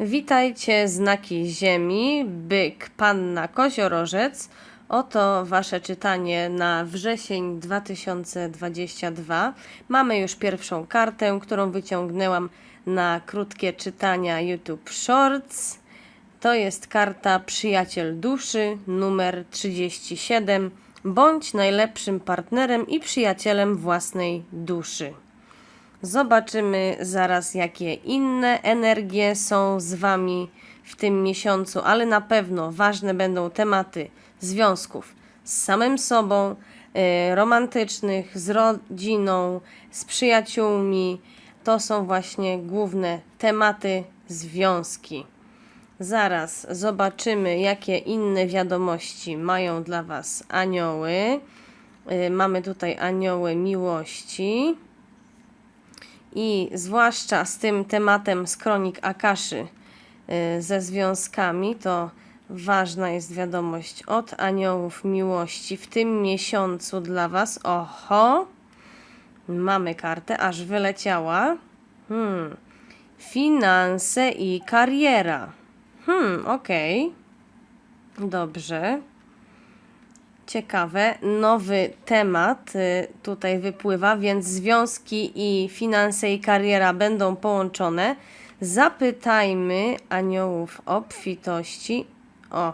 Witajcie znaki Ziemi, byk, panna, koziorożec. Oto Wasze czytanie na wrzesień 2022. Mamy już pierwszą kartę, którą wyciągnęłam na krótkie czytania YouTube Shorts. To jest karta Przyjaciel Duszy numer 37. Bądź najlepszym partnerem i przyjacielem własnej duszy. Zobaczymy zaraz, jakie inne energie są z Wami w tym miesiącu, ale na pewno ważne będą tematy związków z samym sobą, y, romantycznych, z rodziną, z przyjaciółmi. To są właśnie główne tematy związki. Zaraz zobaczymy, jakie inne wiadomości mają dla Was anioły. Y, Mamy tutaj anioły miłości. I zwłaszcza z tym tematem z kronik Akaszy y, ze związkami, to ważna jest wiadomość od aniołów miłości w tym miesiącu dla Was. Oho, mamy kartę, aż wyleciała. Hmm. Finanse i kariera. Hmm, okej. Dobrze. Ciekawe, nowy temat y, tutaj wypływa, więc związki i finanse i kariera będą połączone. Zapytajmy aniołów obfitości. O,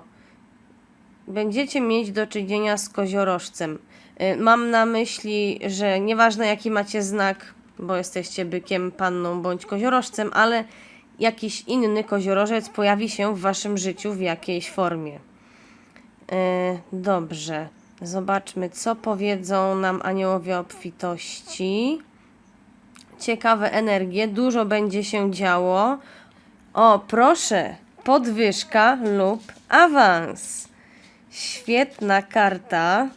będziecie mieć do czynienia z koziorożcem. Y, Mam na myśli, że nieważne jaki macie znak, bo jesteście bykiem, panną bądź koziorożcem, ale jakiś inny koziorożec pojawi się w waszym życiu w jakiejś formie. E, Dobrze. Zobaczmy, co powiedzą nam aniołowie obfitości. Ciekawe energie, dużo będzie się działo. O, proszę, podwyżka lub awans. Świetna karta.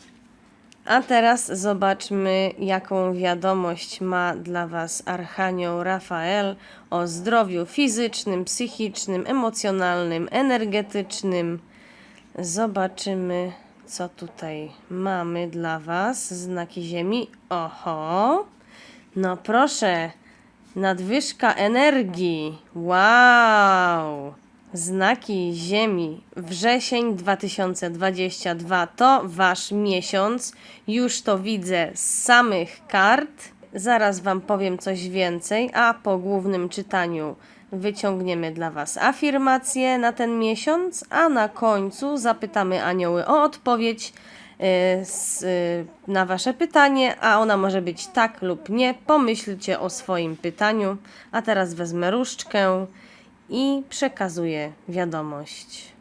A teraz zobaczmy, jaką wiadomość ma dla Was Archanioł Rafael o zdrowiu fizycznym, psychicznym, emocjonalnym, energetycznym. Zobaczymy, co tutaj mamy dla Was. Znaki Ziemi. Oho. No proszę. Nadwyżka energii. Wow. Znaki Ziemi. Wrzesień 2022 to Wasz miesiąc. Już to widzę z samych kart. Zaraz Wam powiem coś więcej, a po głównym czytaniu wyciągniemy dla Was afirmacje na ten miesiąc, a na końcu zapytamy anioły o odpowiedź y, s- y, na Wasze pytanie, a ona może być tak lub nie. Pomyślcie o swoim pytaniu. A teraz wezmę różdżkę i przekazuję wiadomość.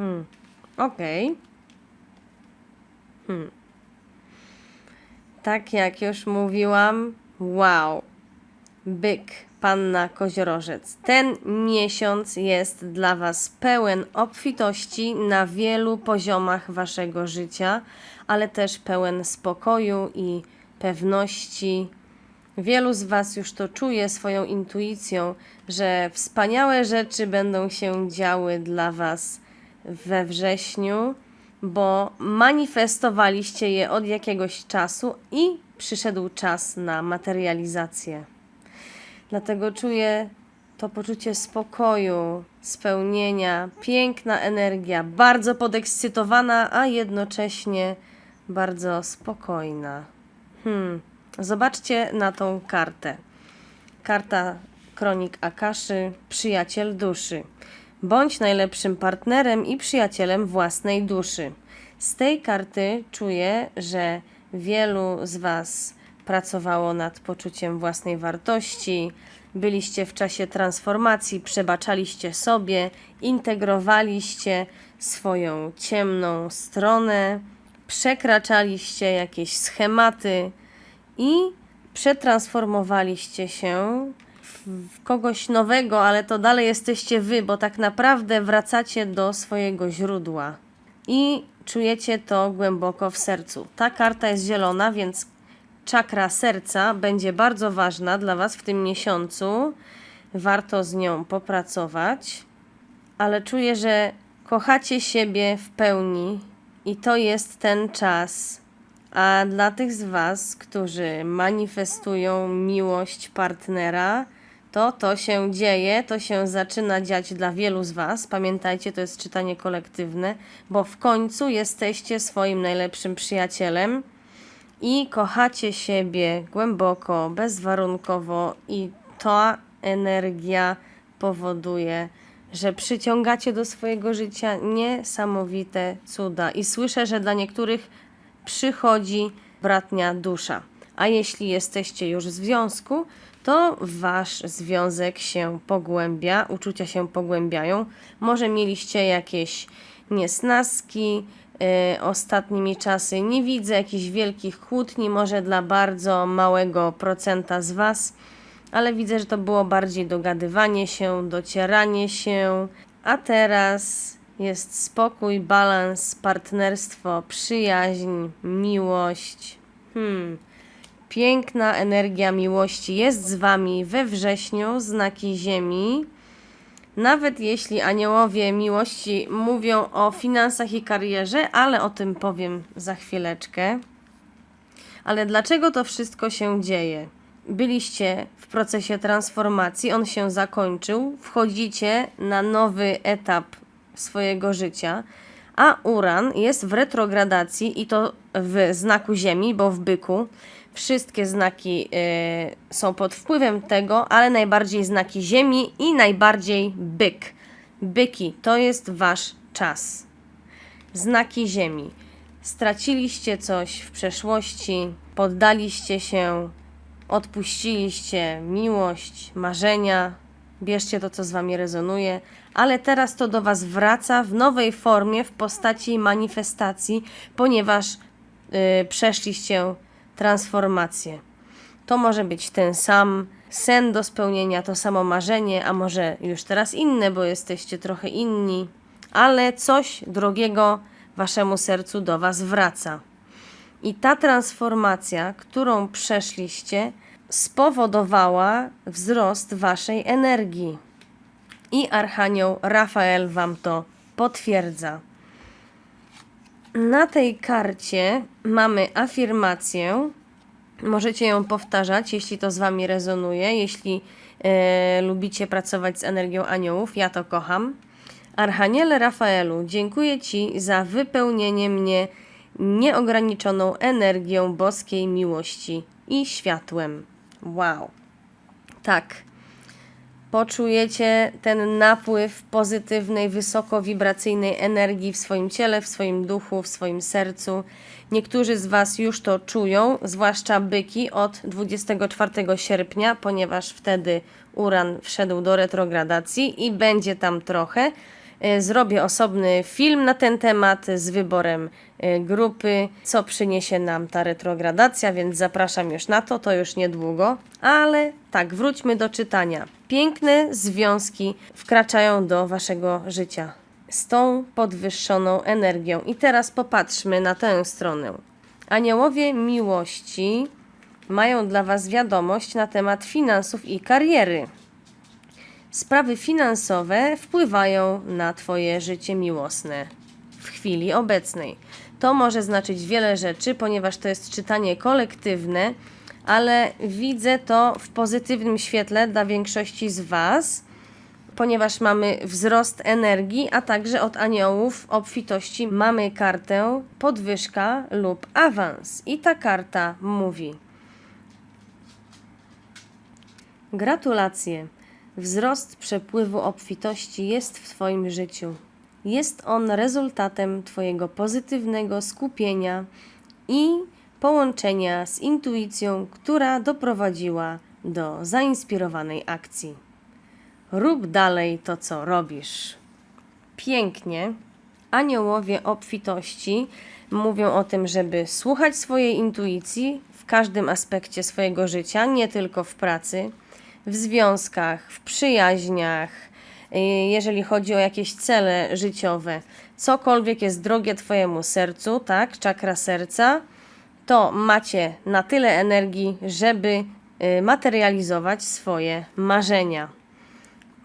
Hmm. Okej. Hmm. Tak jak już mówiłam, wow. Byk, panna koziorożec. Ten miesiąc jest dla Was pełen obfitości na wielu poziomach Waszego życia, ale też pełen spokoju i pewności. Wielu z Was już to czuje swoją intuicją, że wspaniałe rzeczy będą się działy dla Was we wrześniu, bo manifestowaliście je od jakiegoś czasu i przyszedł czas na materializację. Dlatego czuję to poczucie spokoju, spełnienia, piękna energia, bardzo podekscytowana, a jednocześnie bardzo spokojna. Hmm. Zobaczcie na tą kartę. Karta Kronik Akaszy, przyjaciel duszy. Bądź najlepszym partnerem i przyjacielem własnej duszy. Z tej karty czuję, że wielu z Was pracowało nad poczuciem własnej wartości, byliście w czasie transformacji, przebaczaliście sobie, integrowaliście swoją ciemną stronę, przekraczaliście jakieś schematy i przetransformowaliście się w kogoś nowego, ale to dalej jesteście wy, bo tak naprawdę wracacie do swojego źródła i czujecie to głęboko w sercu. Ta karta jest zielona, więc czakra serca będzie bardzo ważna dla Was w tym miesiącu. warto z nią popracować, ale czuję, że kochacie siebie w pełni i to jest ten czas. A dla tych z Was, którzy manifestują miłość partnera, to to się dzieje, to się zaczyna dziać dla wielu z Was. Pamiętajcie, to jest czytanie kolektywne, bo w końcu jesteście swoim najlepszym przyjacielem i kochacie siebie głęboko, bezwarunkowo, i ta energia powoduje, że przyciągacie do swojego życia niesamowite cuda. I słyszę, że dla niektórych przychodzi bratnia dusza. A jeśli jesteście już w związku, to wasz związek się pogłębia, uczucia się pogłębiają. Może mieliście jakieś niesnaski, y, ostatnimi czasy nie widzę jakichś wielkich kłótni, może dla bardzo małego procenta z Was, ale widzę, że to było bardziej dogadywanie się, docieranie się, a teraz jest spokój, balans, partnerstwo, przyjaźń, miłość. Hmm. Piękna energia miłości jest z Wami we wrześniu, znaki Ziemi. Nawet jeśli aniołowie miłości mówią o finansach i karierze, ale o tym powiem za chwileczkę. Ale dlaczego to wszystko się dzieje? Byliście w procesie transformacji, on się zakończył, wchodzicie na nowy etap swojego życia, a Uran jest w retrogradacji i to w znaku Ziemi, bo w byku. Wszystkie znaki y, są pod wpływem tego, ale najbardziej znaki Ziemi i najbardziej byk. Byki to jest wasz czas. Znaki Ziemi. Straciliście coś w przeszłości, poddaliście się, odpuściliście miłość, marzenia. Bierzcie to, co z wami rezonuje, ale teraz to do was wraca w nowej formie, w postaci manifestacji, ponieważ y, przeszliście transformację. To może być ten sam sen do spełnienia, to samo marzenie, a może już teraz inne, bo jesteście trochę inni, ale coś drogiego waszemu sercu do was wraca. I ta transformacja, którą przeszliście, spowodowała wzrost waszej energii. I Archanioł Rafael wam to potwierdza. Na tej karcie mamy afirmację. Możecie ją powtarzać, jeśli to z Wami rezonuje, jeśli e, lubicie pracować z energią aniołów. Ja to kocham. Archaniele Rafaelu, dziękuję Ci za wypełnienie mnie nieograniczoną energią boskiej miłości i światłem. Wow. Tak poczujecie ten napływ pozytywnej, wysokowibracyjnej energii w swoim ciele, w swoim duchu, w swoim sercu. Niektórzy z Was już to czują, zwłaszcza byki od 24 sierpnia, ponieważ wtedy Uran wszedł do retrogradacji i będzie tam trochę. E, Zrobię osobny film na ten temat z wyborem e, grupy, co przyniesie nam ta retrogradacja, więc zapraszam już na to, to już niedługo. Ale tak, wróćmy do czytania. Piękne związki wkraczają do waszego życia z tą podwyższoną energią. I teraz popatrzmy na tę stronę. Aniołowie miłości mają dla was wiadomość na temat finansów i kariery sprawy finansowe wpływają na Twoje życie miłosne w chwili obecnej. To może znaczyć wiele rzeczy, ponieważ to jest czytanie kolektywne, ale widzę to w pozytywnym świetle dla większości z Was, ponieważ mamy wzrost energii, a także od aniołów obfitości mamy kartę podwyżka lub awans. I ta karta mówi: Gratulacje. Wzrost przepływu obfitości jest w Twoim życiu. Jest on rezultatem Twojego pozytywnego skupienia i połączenia z intuicją, która doprowadziła do zainspirowanej akcji. Rób dalej to, co robisz. Pięknie. Aniołowie obfitości mówią o tym, żeby słuchać swojej intuicji w każdym aspekcie swojego życia, nie tylko w pracy w związkach, w przyjaźniach, y, jeżeli chodzi o jakieś cele życiowe, cokolwiek jest drogie Twojemu sercu, tak, czakra serca, to macie na tyle energii, żeby y, materializować swoje marzenia.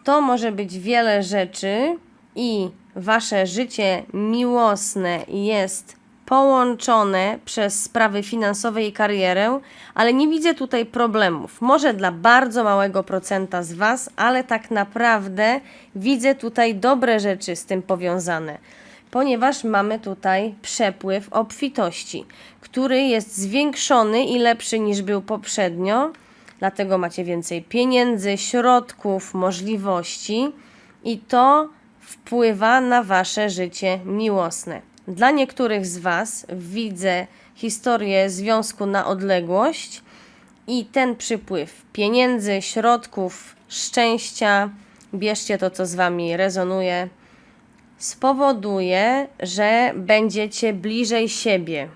To może być wiele rzeczy i wasze życie miłosne jest połączone przez sprawy finansowe i karierę, ale nie widzę tutaj problemów. Może dla bardzo małego procenta z was, ale tak naprawdę widzę tutaj dobre rzeczy z tym powiązane ponieważ mamy tutaj przepływ obfitości, który jest zwiększony i lepszy niż był poprzednio. Dlatego macie więcej pieniędzy, środków, możliwości i to wpływa na wasze życie miłosne. Dla niektórych z was widzę historię związku na odległość i ten przypływ pieniędzy, środków, szczęścia, bierzcie to, co z wami rezonuje spowoduje, że będziecie bliżej siebie.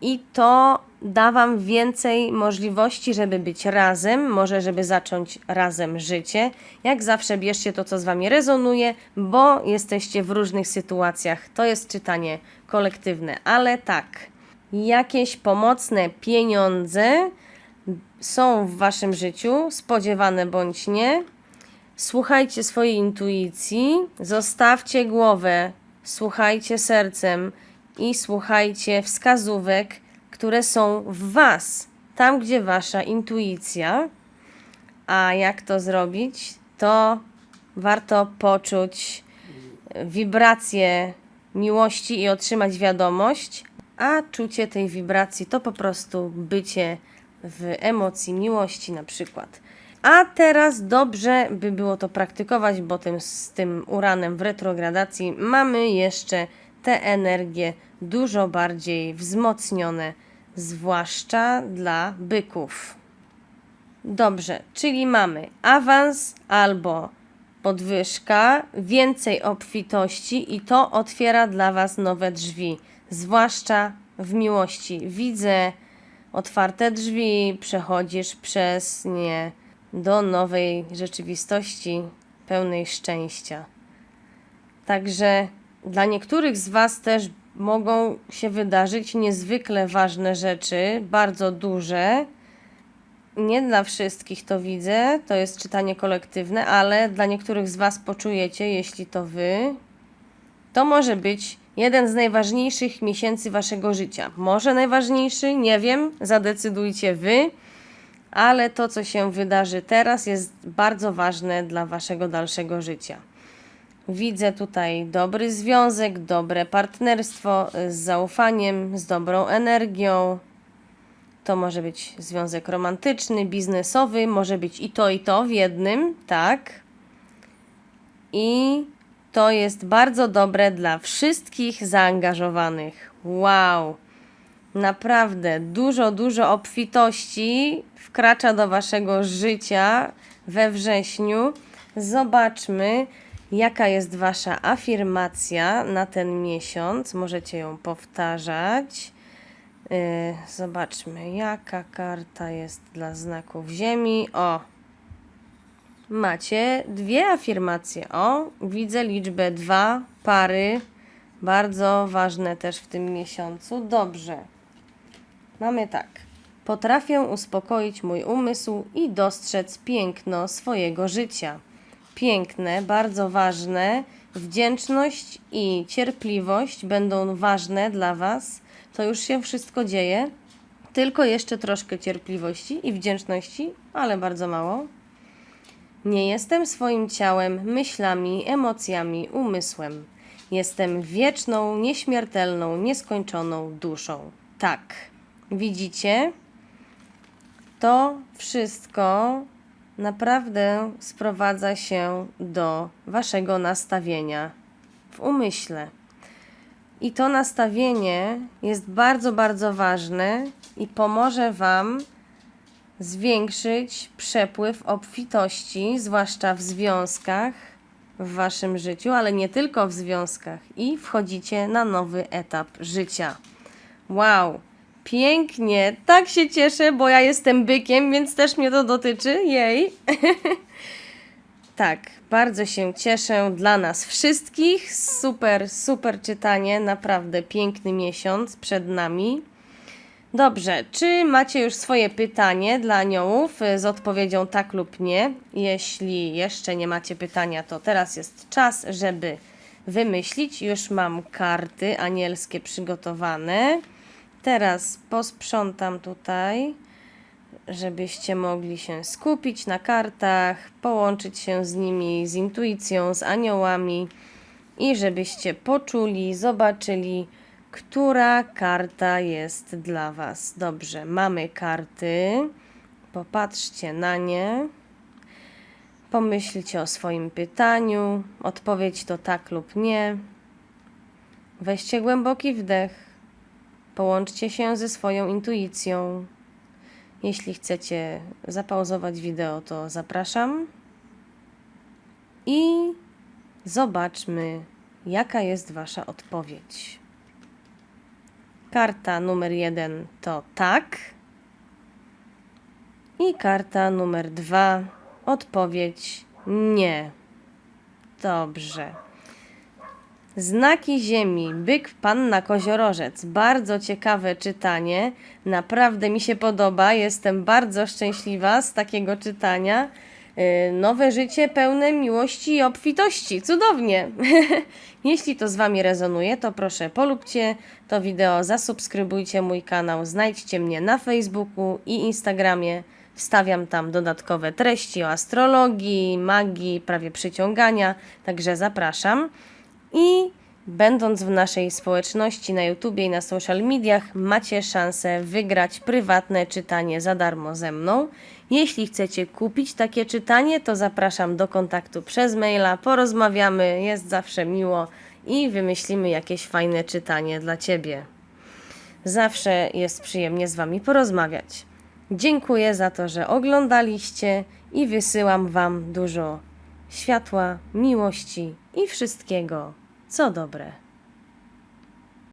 I to da Wam więcej możliwości, żeby być razem, może żeby zacząć razem życie. Jak zawsze bierzcie to, co z Wami rezonuje, bo jesteście w różnych sytuacjach. To jest czytanie kolektywne, ale tak, jakieś pomocne pieniądze są w Waszym życiu, spodziewane bądź nie, Słuchajcie swojej intuicji, zostawcie głowę, słuchajcie sercem i słuchajcie wskazówek, które są w Was, tam gdzie Wasza intuicja. A jak to zrobić? To warto poczuć wibrację miłości i otrzymać wiadomość, a czucie tej wibracji to po prostu bycie w emocji miłości na przykład. A teraz dobrze by było to praktykować, bo tym, z tym uranem w retrogradacji mamy jeszcze te energie dużo bardziej wzmocnione, zwłaszcza dla byków. Dobrze, czyli mamy awans albo podwyżka, więcej obfitości i to otwiera dla Was nowe drzwi, zwłaszcza w miłości. Widzę otwarte drzwi, przechodzisz przez nie do nowej rzeczywistości pełnej szczęścia. Także dla niektórych z Was też mogą się wydarzyć niezwykle ważne rzeczy, bardzo duże. Nie dla wszystkich to widzę, to jest czytanie kolektywne, ale dla niektórych z Was poczujecie, jeśli to Wy, to może być jeden z najważniejszych miesięcy Waszego życia. Może najważniejszy, nie wiem, zadecydujcie Wy ale to, co się wydarzy teraz, jest bardzo ważne dla Waszego dalszego życia. Widzę tutaj dobry związek, dobre partnerstwo z zaufaniem, z dobrą energią. To może być związek romantyczny, biznesowy, może być i to, i to w jednym, tak. I to jest bardzo dobre dla wszystkich zaangażowanych. Wow! Naprawdę dużo, dużo obfitości wkracza do waszego życia we wrześniu. Zobaczmy, jaka jest wasza afirmacja na ten miesiąc. Możecie ją powtarzać. Yy, zobaczmy, jaka karta jest dla znaków Ziemi. O, macie dwie afirmacje. O, widzę liczbę dwa, pary. Bardzo ważne też w tym miesiącu. Dobrze. Mamy tak. Potrafię uspokoić mój umysł i dostrzec piękno swojego życia. Piękne, bardzo ważne, wdzięczność i cierpliwość będą ważne dla Was. To już się wszystko dzieje. Tylko jeszcze troszkę cierpliwości i wdzięczności, ale bardzo mało. Nie jestem swoim ciałem, myślami, emocjami, umysłem. Jestem wieczną, nieśmiertelną, nieskończoną duszą. Tak. Widzicie? To wszystko naprawdę sprowadza się do waszego nastawienia w umyśle. I to nastawienie jest bardzo, bardzo ważne i pomoże Wam zwiększyć przepływ obfitości, zwłaszcza w związkach w Waszym życiu, ale nie tylko w związkach, i wchodzicie na nowy etap życia. Wow! Pięknie, tak się cieszę, bo ja jestem bykiem, więc też mnie to dotyczy. Jej. tak, bardzo się cieszę dla nas wszystkich. Super, super czytanie, naprawdę piękny miesiąc przed nami. Dobrze, czy macie już swoje pytanie dla aniołów y, z odpowiedzią tak lub nie? Jeśli jeszcze nie macie pytania, to teraz jest czas, żeby wymyślić. Już mam karty anielskie przygotowane. Teraz posprzątam tutaj, żebyście mogli się skupić na kartach, połączyć się z nimi, z intuicją, z aniołami i żebyście poczuli, zobaczyli, która karta jest dla Was. Dobrze, mamy karty. Popatrzcie na nie. Pomyślcie o swoim pytaniu. Odpowiedź to tak lub nie. Weźcie głęboki wdech. Połączcie się ze swoją intuicją. Jeśli chcecie zapauzować wideo, to zapraszam. I zobaczmy, jaka jest Wasza odpowiedź. Karta numer jeden to tak. I karta numer dwa odpowiedź nie. Dobrze. Znaki Ziemi, byk, panna, koziorożec. Bardzo ciekawe czytanie. Naprawdę mi się podoba. Jestem bardzo szczęśliwa z takiego czytania. Yy, Nowe życie pełne miłości i obfitości. Cudownie! Jeśli to z Wami rezonuje, to proszę polubcie to wideo, zasubskrybujcie mój kanał, znajdźcie mnie na Facebooku i Instagramie. Wstawiam tam dodatkowe treści o astrologii, magii, prawie przyciągania, także zapraszam. I będąc w naszej społeczności na YouTubie i na social mediach, macie szansę wygrać prywatne czytanie za darmo ze mną. Jeśli chcecie kupić takie czytanie, to zapraszam do kontaktu przez maila, porozmawiamy, jest zawsze miło i wymyślimy jakieś fajne czytanie dla Ciebie. Zawsze jest przyjemnie z Wami porozmawiać. Dziękuję za to, że oglądaliście i wysyłam Wam dużo światła, miłości i wszystkiego, co dobre.